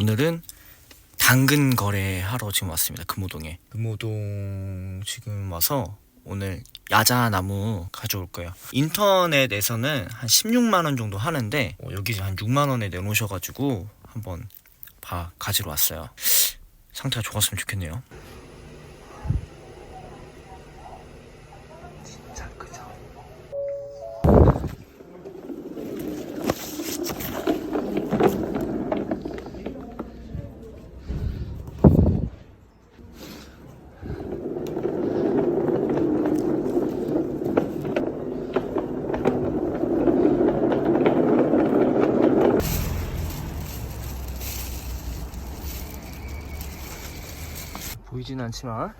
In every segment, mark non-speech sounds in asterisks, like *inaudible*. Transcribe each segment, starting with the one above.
오늘은 당근 거래하러 지금 왔습니다. 금호동에. 금호동 지금 와서 오늘 야자 나무 가져올 거예요. 인터넷에서는 한 16만 원 정도 하는데 어, 여기 한 6만 원에 내놓으셔가지고 한번 봐 가지러 왔어요. 상태가 좋았으면 좋겠네요. 않지만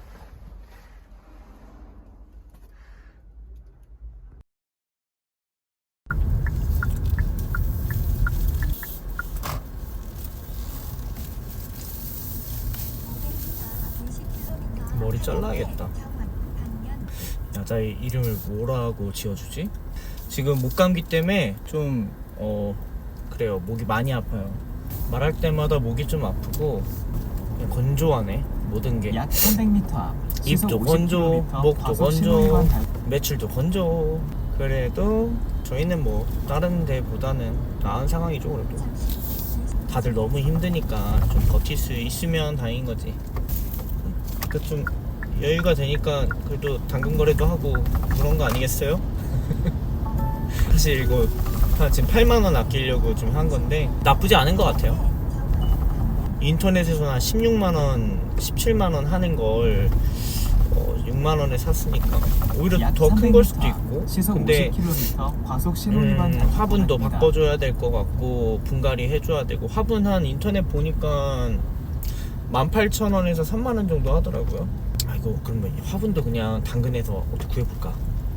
머리 잘라야겠다. 야자의 이름을 뭐라고 지어주지? 지금 목감기 때문에 좀 어 그래요 목이 많이 아파요. 말할 때마다 목이 좀 아프고 건조하네 모든 게. 약 300m 앞 입도 건조, 50km 목도 건조, 달- 매출도 건조. 그래도 저희는 뭐 다른 데보다는 나은 상황이죠 그래도. 다들 너무 힘드니까 좀 버틸 수 있으면 다행인 거지. 그좀 여유가 되니까 그래도 당근 거래도 하고 그런 거 아니겠어요? *laughs* 사실 이거 한 지금 8만 원 아끼려고 좀 한 건데 나쁘지 않은 것 같아요. 인터넷에서 한 16만 원, 17만 원 하는 걸 어, 6만 원에 샀으니까 오히려 약더큰걸 300m 수도 있고. 근데 50km 과속 음, 달- 화분도. 바꿔줘야 될 것 같고 분갈이 해줘야 되고 화분 한 인터넷 보니까 18,000원에서 3만원 정도 하더라고요 아이고 그러면 이 화분도 그냥 당근에서 어떻게 구해볼까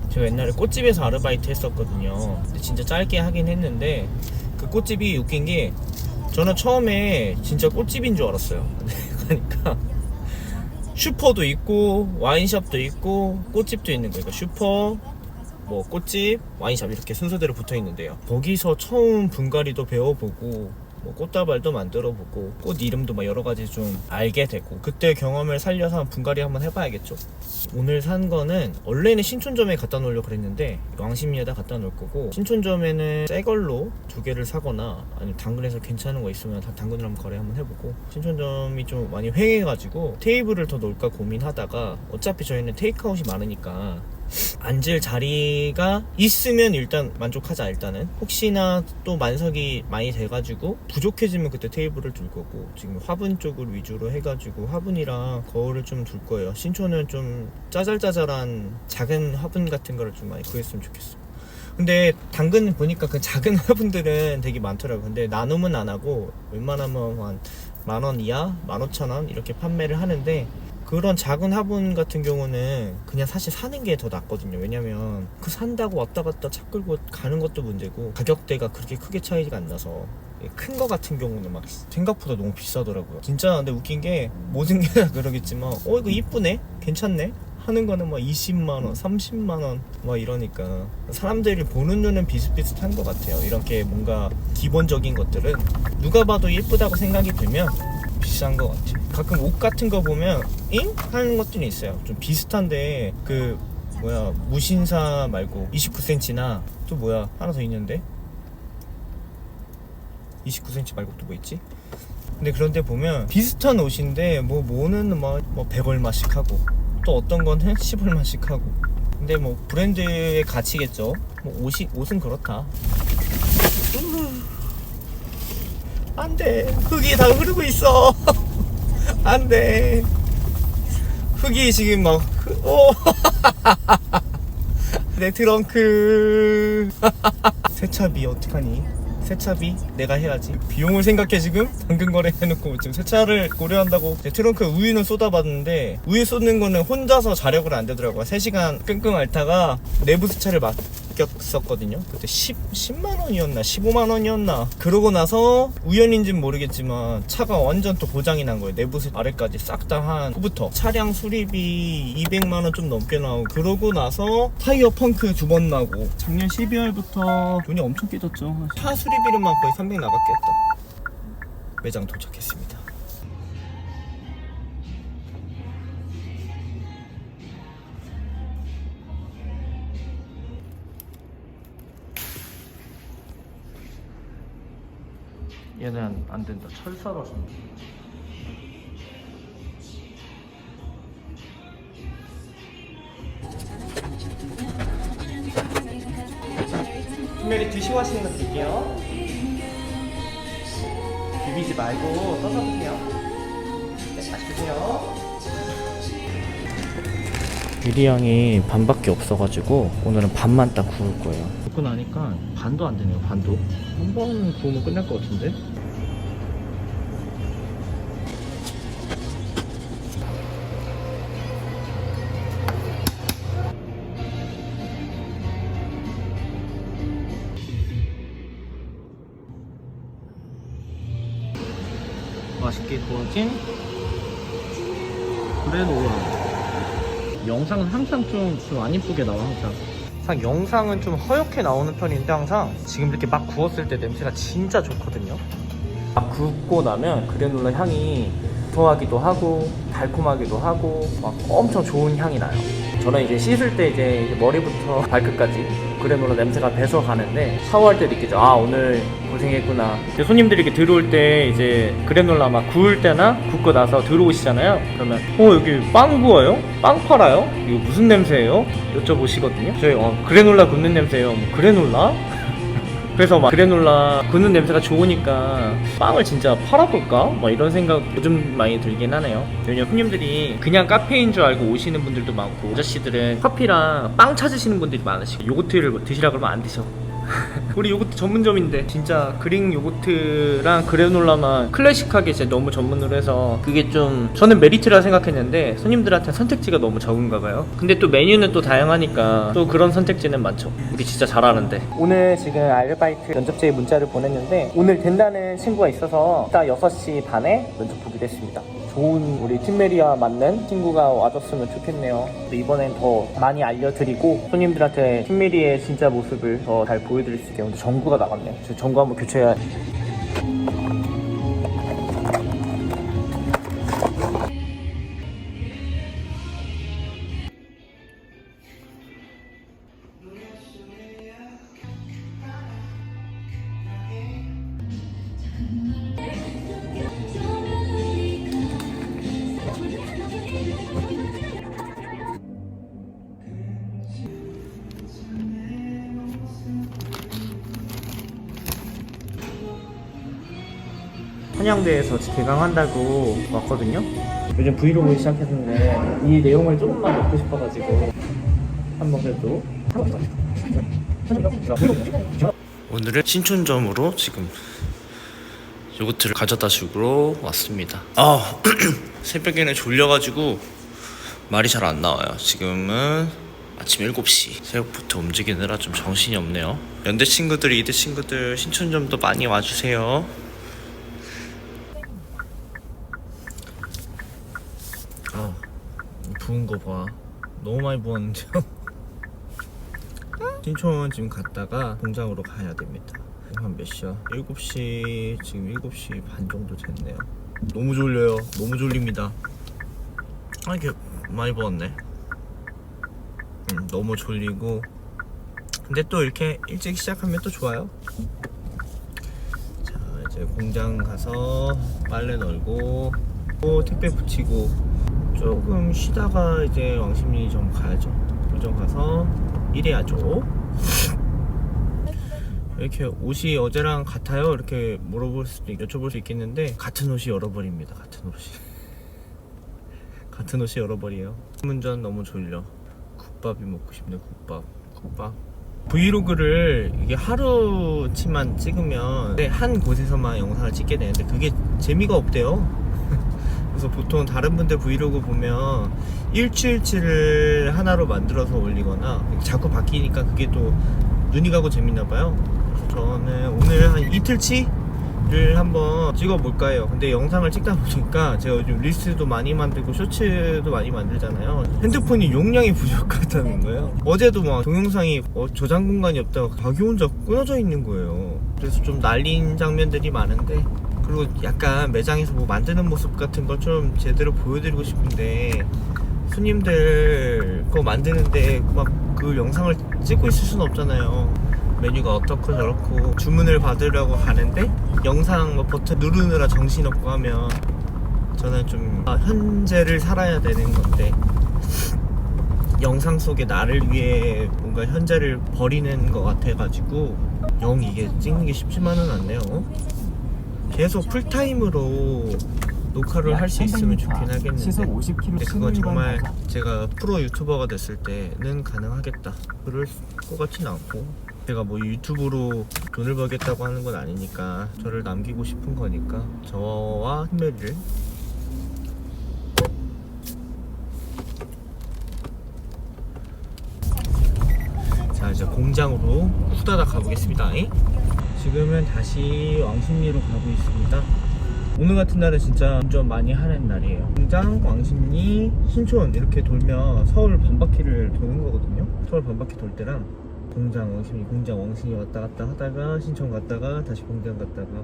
제가 옛날에 꽃집에서 아르바이트 했었거든요 근데 진짜 짧게 하긴 했는데 그 꽃집이 웃긴 게 저는 처음에 진짜 꽃집인 줄 알았어요 *laughs* 그러니까 슈퍼도 있고 와인샵도 있고 꽃집도 있는 거예요 그러니까 슈퍼 뭐 꽃집, 와인샵 이렇게 순서대로 붙어 있는데요. 거기서 처음 분갈이도 배워보고 뭐 꽃다발도 만들어 보고 꽃 이름도 막 여러 가지 좀 알게 되고 그때 경험을 살려서 한 분갈이 한번 해봐야겠죠. 오늘 산 거는 원래는 신촌점에 갖다 놓으려고 그랬는데 왕십리에다 갖다 놓을 거고 신촌점에는 새 걸로 두 개를 사거나 아니면 당근에서 괜찮은 거 있으면 다 당근을 한번 거래 한번 해보고 신촌점이 좀 많이 횡해가지고 테이블을 더 놓을까 고민하다가 어차피 저희는 테이크아웃이 많으니까 앉을 자리가 있으면 일단 만족하자 일단은. 혹시나 또 만석이 많이 돼가지고 부족해지면 그때 테이블을 둘 거고 지금 화분 쪽을 위주로 해가지고 화분이랑 거울을 좀 둘 거예요. 신촌은 좀 짜잘짜잘한 작은 화분 같은 거를 좀 많이 구했으면 좋겠어 근데 당근 보니까 그 작은 *laughs* 화분들은 되게 많더라고 근데 나눔은 안 하고 웬만하면 한 만원 이하, 만 오천 원 이렇게 판매를 하는데 그런 작은 화분 같은 경우는 그냥 사실 사는 게 더 낫거든요. 왜냐면 그 산다고 왔다 갔다 차 끌고 가는 것도 문제고 가격대가 그렇게 크게 차이가 안 나서 큰 거 같은 경우는 막 생각보다 너무 비싸더라고요. 진짜 근데 웃긴 게 모든 게 다 그러겠지만 어 이거 이쁘네? 괜찮네? 하는 거는 막 20만 원, 30만 원 막 이러니까 사람들이 보는 눈은 비슷비슷한 것 같아요. 이렇게 뭔가 기본적인 것들은 누가 봐도 예쁘다고 생각이 들면 비싼 것 같아요. 가끔 옷 같은 거 보면 잉? 하는 것들이 있어요. 좀 비슷한데 그 뭐야 무신사 말고 29cm나 또 뭐야 하나 더 있는데 29cm 말고 또 뭐 있지? 근데 그런데 보면 비슷한 옷인데 뭐 뭐는 막뭐 100얼마씩 하고 또 어떤 거는 *laughs* 10얼마씩 하고 근데 뭐 브랜드의 가치겠죠. 뭐 옷이 옷은 그렇다. 안돼 흙이 다 흐르고 있어 *laughs* 안 돼. 흙이 지금 막 흐- 오. *laughs* 내 트렁크. *laughs* 세차비 어떡하니? 세차비 내가 해야지. 비용을 생각해 지금? 당근 거래 해놓고 지금 세차를 고려한다고. 내 트렁크에 우유는 쏟아봤는데 우유 쏟는 거는 혼자서 자력을 안 되더라고요. 3시간 끙끙 앓다가 내부 세차를 맡 겼었거든요. 그때 10, 10만 원이었나 15만 원이었나. 그러고 나서 우연인지는 모르겠지만 차가 완전 또 고장이 난 거예요. 내부 아래까지 싹 다 한 후부터. 차량 수리비 200만 원 좀 넘게 나오고. 그러고 나서 타이어 펑크 두 번 나고. 작년 12월부터 돈이 엄청 깨졌죠. 차 수리비로만 거의 300 나갔겠다. 매장 도착했습니다. 얘는 안, 안 된다. 철사라서. 분명히 드시고 하시는 거 드릴게요. 비비지 말고 떠서 드세요. 네, 맛있게 드세요. 유리 양이 반밖에 없어가지고 오늘은 반만 딱 구울 거예요. 굽고 나니까 반도 안 되네요. 반도. 한 번 구우면 끝날 것 같은데? 구워진? 그래놀라 영상은 항상 좀, 좀안 이쁘게 나와 항상. 항상 영상은 좀 허옇게 나오는 편인데 항상 지금 이렇게 막 구웠을 때 냄새가 진짜 좋거든요. 막 굽고 나면 그래놀라 향이 고소하기도 하고 달콤하기도 하고 막 엄청 좋은 향이 나요 저는 이제 씻을 때 이제 머리부터 *laughs* 발끝까지 그래놀라 냄새가 배서 가는데 샤워할 때 느끼죠 아 오늘 고생했구나 손님들이 이렇게 들어올 때 이제 그래놀라 막 구울 때나 굽고 나서 들어오시잖아요 그러면 어 여기 빵 구워요? 빵 팔아요? 이거 무슨 냄새예요? 여쭤보시거든요 저희 어 그래놀라 굽는 냄새예요 뭐 그래놀라? 그래서 막 그래놀라 굽는 냄새가 좋으니까 빵을 진짜 팔아볼까? 막 이런 생각 요즘 많이 들긴 하네요. 왜냐면 손님들이 그냥 카페인 줄 알고 오시는 분들도 많고 아저씨들은 커피랑 빵 찾으시는 분들이 많으시고 요거트를 드시라 그러면 안 드셔. *laughs* 우리 요거트 전문점인데. 진짜 그릭 요거트랑 그래놀라만 클래식하게 진짜 너무 전문으로 해서 그게 좀 저는 메리트라 생각했는데 손님들한테 선택지가 너무 적은가 봐요. 근데 또 메뉴는 또 다양하니까 또 그런 선택지는 많죠. 우리 진짜 잘하는데. 오늘 지금 아르바이트 면접자에 문자를 보냈는데 오늘 된다는 친구가 있어서 이따 6시 반에 면접 보기로 했습니다 좋은 우리 팀메리와 맞는 친구가 와줬으면 좋겠네요. 이번엔 더 많이 알려드리고 손님들한테 팀메리의 진짜 모습을 더 잘 보여드릴 수 있게 오늘 전구가 나갔네. 저 전구 한번 교체해야 개강한다고 왔거든요. 요즘 브이로그 시작했는데 이 내용을 조금만 넣고 싶어가지고 한번 그래도 오늘은 신촌점으로 지금 요거트를 가져다 주러 왔습니다. 아 *clears throat* 새벽에는 졸려가지고 말이 잘 안 나와요. 지금은 아침 7시 새벽부터 움직이느라 좀 정신이 없네요. 연대 친구들, 이대 친구들 신촌점도 많이 와주세요. 아 부은 거 봐. 너무 많이 부었는데요. *laughs* 신촌 지금 갔다가 공장으로 가야 됩니다. 한 몇 시야? 7시 지금 7시 반 정도 됐네요. 너무 졸려요. 너무 졸립니다. 아 이게 많이 부었네. 음, 너무 졸리고 근데 또 이렇게 일찍 시작하면 또 좋아요. 자 이제 공장 가서 빨래 널고 또 택배 붙이고 조금 쉬다가 이제 왕십리점 가야죠. 점 가서 일해야죠. 이렇게 옷이 어제랑 같아요? 이렇게 물어볼 수도 있- 여쭤볼 수 있겠는데 같은 옷이 벌입니다. 같은 옷이 *laughs* 같은 옷이 벌이에요. 문전 너무 졸려. 국밥이 먹고 싶네. 국밥. 국밥. 브이로그를 이게 하루치만 찍으면 한 곳에서만 영상을 찍게 되는데 그게 재미가 없대요. 그래서 보통 다른 분들 브이로그 보면 일주일치를 하나로 만들어서 올리거나 자꾸 바뀌니까 그게 또 눈이 가고 재밌나 봐요. 저는 오늘 한 이틀치를 한번 찍어볼까 해요. 근데 영상을 찍다 보니까 제가 요즘 릴스도 많이 만들고 쇼츠도 많이 만들잖아요. 핸드폰이 용량이 부족하다는 거예요. 어제도 막 동영상이 어, 저장 공간이 없다가 자기 혼자 끊어져 있는 거예요. 그래서 좀 날린 장면들이 많은데 그리고 약간 매장에서 뭐 만드는 모습 같은 걸 좀 제대로 보여드리고 싶은데 손님들 그거 만드는데 막 그 영상을 찍고 있을 수는 없잖아요. 메뉴가 어떻고 저렇고 주문을 받으려고 가는데 영상 뭐 버튼 누르느라 정신없고 하면 저는 좀 아, 현재를 살아야 되는 건데 영상 속에 나를 위해 뭔가 현재를 버리는 것 같아가지고 영 이게 찍는 게 쉽지만은 않네요. 계속 풀타임으로 녹화를 할 수 있으면 좋긴 하겠는데 시속 50km 근데 그건 위반 정말. 제가 프로 유튜버가 됐을 때는 가능하겠다. 그럴 것 같진 않고. 제가 뭐 유튜브로 돈을 벌겠다고 하는 건 아니니까 저를 남기고 싶은 거니까 저와 힘매를. 자 이제 공장으로 후다닥 가보겠습니다 지금은 다시 왕십리로 가고 있습니다. 오늘 같은 날은 진짜 운전 많이 하는 날이에요. 공장, 왕십리, 신촌 이렇게 돌면 서울 반바퀴를 도는 거거든요. 서울 반바퀴 돌 때랑 공장, 왕십리, 공장, 왕십리 왔다 갔다 하다가 신촌 갔다가 다시 공장 갔다가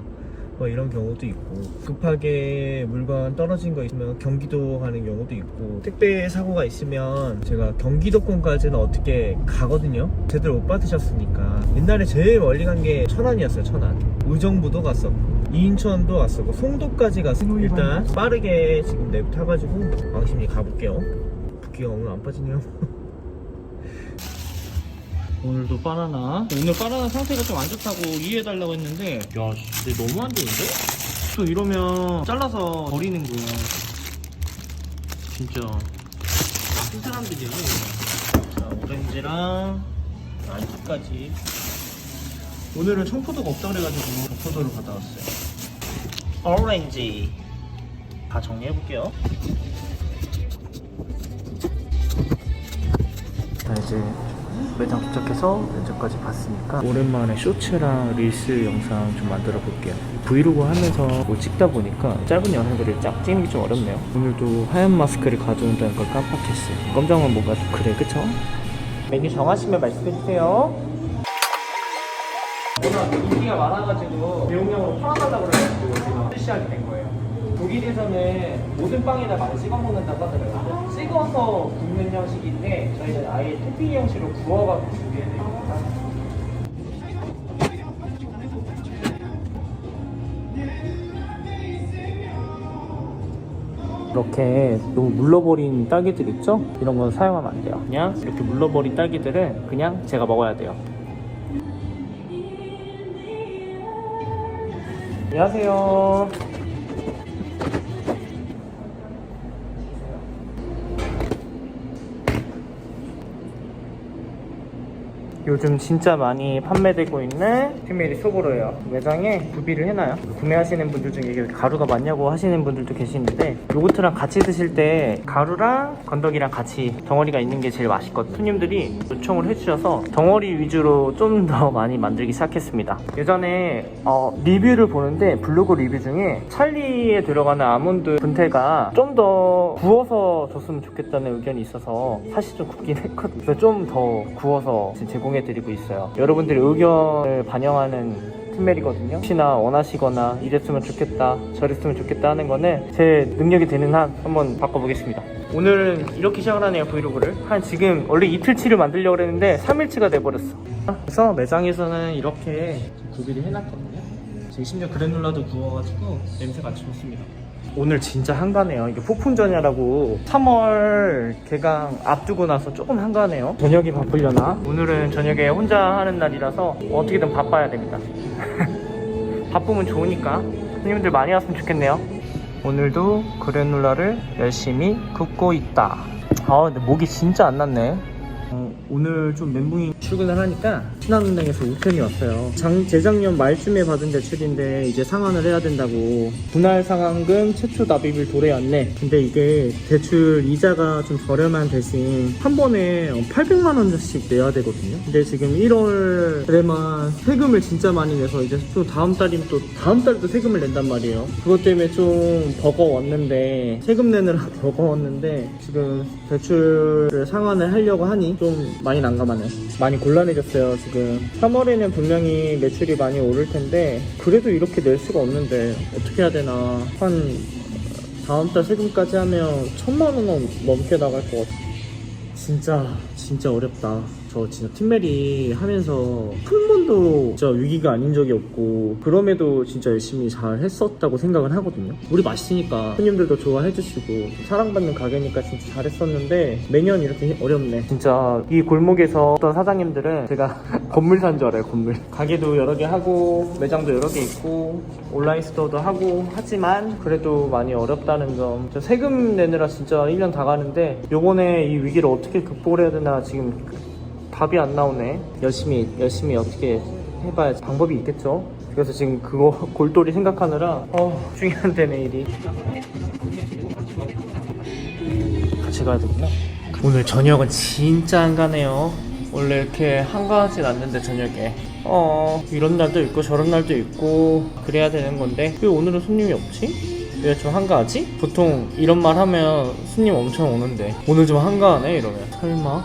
뭐 이런 경우도 있고 급하게 물건 떨어진 거 있으면 경기도 가는 경우도 있고 택배 사고가 있으면 제가 경기도권까지는 어떻게 가거든요? 제대로 못 받으셨으니까. 옛날에 제일 멀리 간 게 천안이었어요 천안. 의정부도 갔었고 인천도 갔었고 송도까지 갔었고 일단 빠르게 지금 랩 타가지고 왕십리 가볼게요. 붓기가 오늘 안 빠지네요 *laughs* 오늘도 바나나. 오늘 바나나 상태가 좀 안 좋다고 이해해달라고 했는데. 야 씨, 근데 너무 안 좋은데? 또 이러면 잘라서 버리는 거야. 진짜. 나쁜 사람들이야. 자 오렌지랑 안주까지. 오늘은 청포도가 없다 그래가지고 적포도를 받아 왔어요. 오렌지. 다 정리해볼게요. 자 이제 매장 도착해서 면접까지 봤으니까. 오랜만에 쇼츠랑 릴스 영상 좀 만들어 볼게요. 브이로그 하면서 뭐 찍다 보니까 짧은 영상들을 쫙 찍는 게 좀 어렵네요. 오늘도 하얀 마스크를 가져온다는 걸 깜빡했어요. 검정은 뭔가 좀 그래 그쵸? 메뉴 정하시면 말씀해주세요. 워낙 인기가 많아가지고 대용량으로 팔아달라고 그래가지고 지금 출시하게 된 거예요. 독일에서는 모든 빵에다 많이 찍어 먹는다고 하더라고요. 찍어서 굽는 형식인데 저희는 아예 토핑 형식으로 구워갖고 준비해드립니다. 이렇게 너무 물러버린 딸기들 있죠? 이런 건 사용하면 안 돼요. 그냥 이렇게 물러버린 딸기들은 그냥 제가 먹어야 돼요. 안녕하세요. 요즘 진짜 많이 판매되고 있는 피메리 소보로예요. 매장에 구비를 해놔요. 구매하시는 분들 중에 가루가 많냐고 하시는 분들도 계시는데 요거트랑 같이 드실 때 가루랑 건더기랑 같이 덩어리가 있는 게 제일 맛있거든요. 손님들이 요청을 해주셔서 덩어리 위주로 좀 더 많이 만들기 시작했습니다. 예전에 어, 리뷰를 보는데 블로그 리뷰 중에 찰리에 들어가는 아몬드 분태가 좀 더 구워서 줬으면 좋겠다는 의견이 있어서 사실 좀 굽긴 했거든요. 좀 더 구워서 지금 제공해 드리고 있어요. 여러분들의 의견을 반영하는 팀멜이거든요. 혹시나 원하시거나 이랬으면 좋겠다, 저랬으면 좋겠다 하는 거는 제 능력이 되는 한 한번 바꿔보겠습니다. 오늘은 이렇게 시작을 하네요, 브이로그를. 한 지금 원래 이틀치를 만들려고 했는데 3일치가 돼버렸어. 그래서 매장에서는 이렇게 구비를 해놨거든요. 지금 심지어 그래놀라도 구워가지고 냄새가 아주 좋습니다. 오늘 진짜 한가네요. 이게 폭풍전야라고 3월 개강 앞두고 나서 조금 한가네요. 저녁이 바쁘려나? 오늘은 저녁에 혼자 하는 날이라서 어떻게든 바빠야 됩니다. *laughs* 바쁘면 좋으니까 손님들 많이 왔으면 좋겠네요. 오늘도 그래놀라를 열심히 굽고 있다. 아 근데 목이 진짜 안 났네. 어, 오늘 좀 멘붕이 출근을 하니까 신한은행에서 우편이 왔어요. 장, 재작년 말쯤에 받은 대출인데 이제 상환을 해야 된다고. 분할 상환금 최초 납입일 도래였네. 근데 이게 대출 이자가 좀 저렴한 대신 한 번에 800만 원씩 내야 되거든요. 근데 지금 1월에만 세금을 진짜 많이 내서 이제 또 다음 달이면 또 다음 달도 세금을 낸단 말이에요. 그것 때문에 좀 버거웠는데 세금 내느라 *laughs* 버거웠는데 지금 대출을 상환을 하려고 하니 좀 많이 난감하네. 많이 곤란해졌어요, 지금. 3월에는 분명히 매출이 많이 오를 텐데, 그래도 이렇게 낼 수가 없는데, 어떻게 해야 되나. 한, 다음 달 세금까지 하면 천만 원 넘- 넘게 나갈 것 같아. 진짜, 진짜 어렵다. 저 진짜 팀메리 하면서 한 번도 진짜 위기가 아닌 적이 없고 그럼에도 진짜 열심히 잘 했었다고 생각을 하거든요. 우리 맛있으니까 손님들도 좋아해 주시고 사랑받는 가게니까 진짜 잘했었는데 매년 이렇게 어렵네. 진짜 이 골목에서 어떤 사장님들은 제가 *laughs* 건물 산 줄 알아요, 건물. 가게도 여러 개 하고 매장도 여러 개 있고 온라인 스토어도 하고 하지만 그래도 많이 어렵다는 점. 저 세금 내느라 진짜 1년 다 가는데 요번에 이 위기를 어떻게 극복을 해야 되나 지금 답이 안 나오네. 열심히 열심히 어떻게 해봐야 방법이 있겠죠. 그래서 지금 그거 *laughs* 골똘히 생각하느라 어 중요한 데네 일이. 같이 가야 되구나. 오늘 저녁은 진짜 한가네요. 원래 이렇게 한가하진 않는데 저녁에. 어 이런 날도 있고 저런 날도 있고 그래야 되는 건데 왜 오늘은 손님이 없지? 왜 좀 한가하지? 보통 이런 말 하면 손님 엄청 오는데 오늘 좀 한가하네 이러면 설마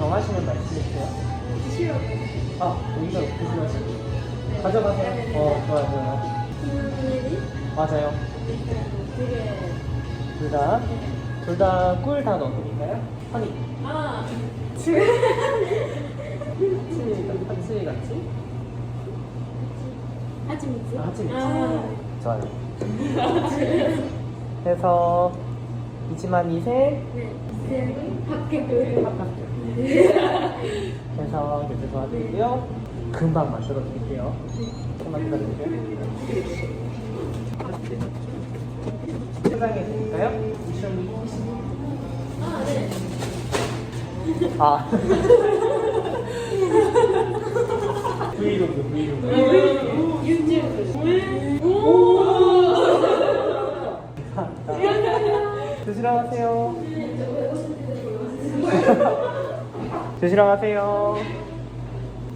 정하시면 말씀해주세요. 싫어. 아, 여기서 드시면 가져가세요. 어, 좋아요, 좋아요. 맞아요. 둘 다, 둘 다 꿀 다 넣어드릴까요? 허니. 아, 같이, 같이, 같이. 하치미츠? 아, 하치미츠. 아, 좋아요. 해서 이지만 이세 네. 네. 밖에 그 해서 이렇게 도와드리고요. 금방 만들어 드릴게요. 조금만 기다려주세요. 세상에 드릴까요? 아, 네. 아. 브이로그, 브이로그. 유튜브. 오! 드시러 가세요. 드시러 가세요.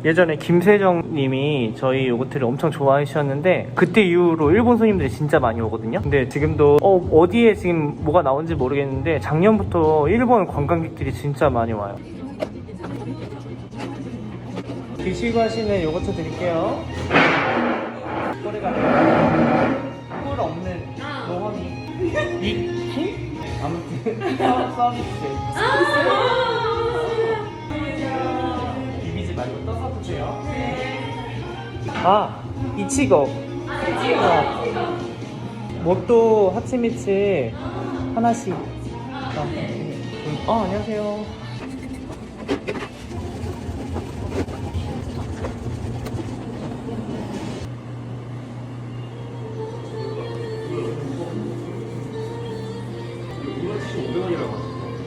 예전에 김세정 님이 저희 요거트를 엄청 좋아해 주셨는데 그때 이후로 일본 손님들이 진짜 많이 오거든요. 근데 지금도 어, 어디에 지금 뭐가 나온지 모르겠는데 작년부터 일본 관광객들이 진짜 많이 와요. 드시고 하시는 요거트 드릴게요. 꼬리가 꿀 없는 *laughs* 아. 노원이 위키? 아무튼 서- 서비스 아 이치고. 이치고. 뭣도 하치미치 하나씩. 아, 음, 어 안녕하세요.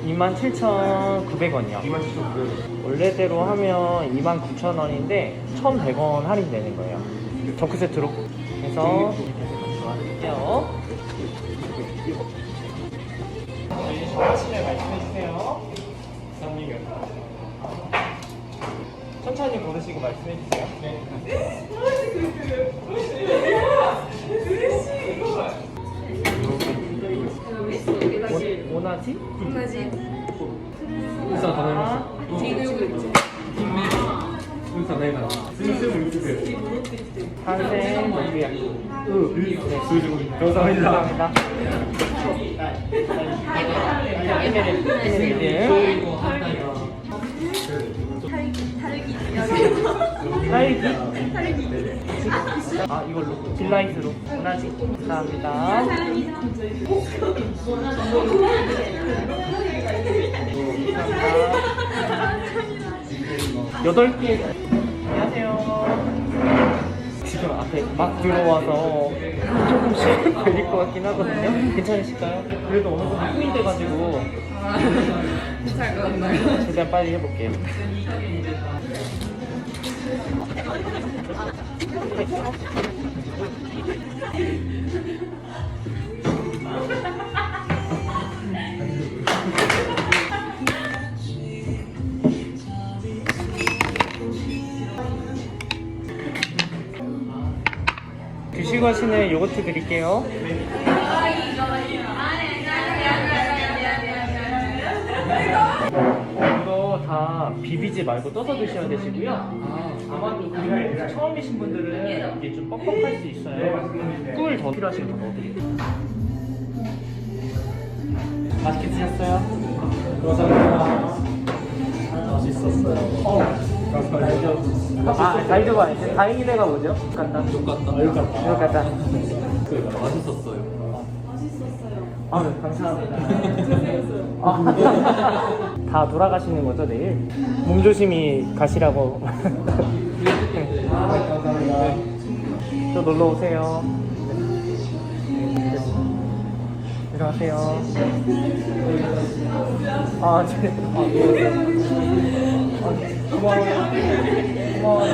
이 27,900원이요. 27,900원. 원래대로 하면 29,000원인데 1,100원 할인되는 거예요. 저크 세트로 해서. 저희 하시면 말씀해주세요. 천천히 고르시고 말씀해주세요. 네. 오- 오나지? 딸기? 아, 이걸로. 딜라이트로. 하나지. 감사합니다. 여덟 개. 안녕하세요. 지금 앞에 막 들어와서 조금씩 *laughs* 걸릴 것 같긴 하거든요. 괜찮으실까요? 그래도 어느 정도 흥이 돼가지고 괜찮을 것 같나요? 최대한 빨리 해볼게요. 하시는 요거트 드릴게요. 이거 다 비비지 말고 떠서 드셔야 되시고요. 아 마도 그리고 처음이신 분들은 이게 좀 뻑뻑할 수 있어요. 꿀 더 필요하시면 더 넣어드릴게요. 맛있게 드셨어요? 아, 다이저가 아니지. 다행이네가 뭐죠? 같다. 똑같다. 똑같다. 똑같다. 맛있었어요. 아, 네, 감사합니다. 아, 다 돌아가시는 거죠, 내일? 몸 조심히 가시라고. 네. 또 놀러 오세요. 들어가세요. 아, 제, 아, 네. 아, 고마워요. 고마워요.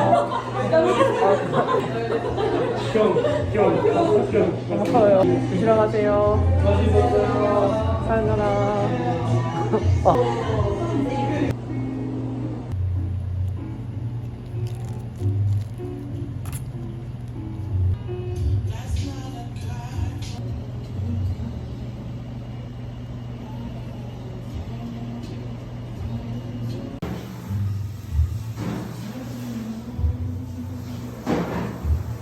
고마워요. 조심히 가세요. 사연전화. 어.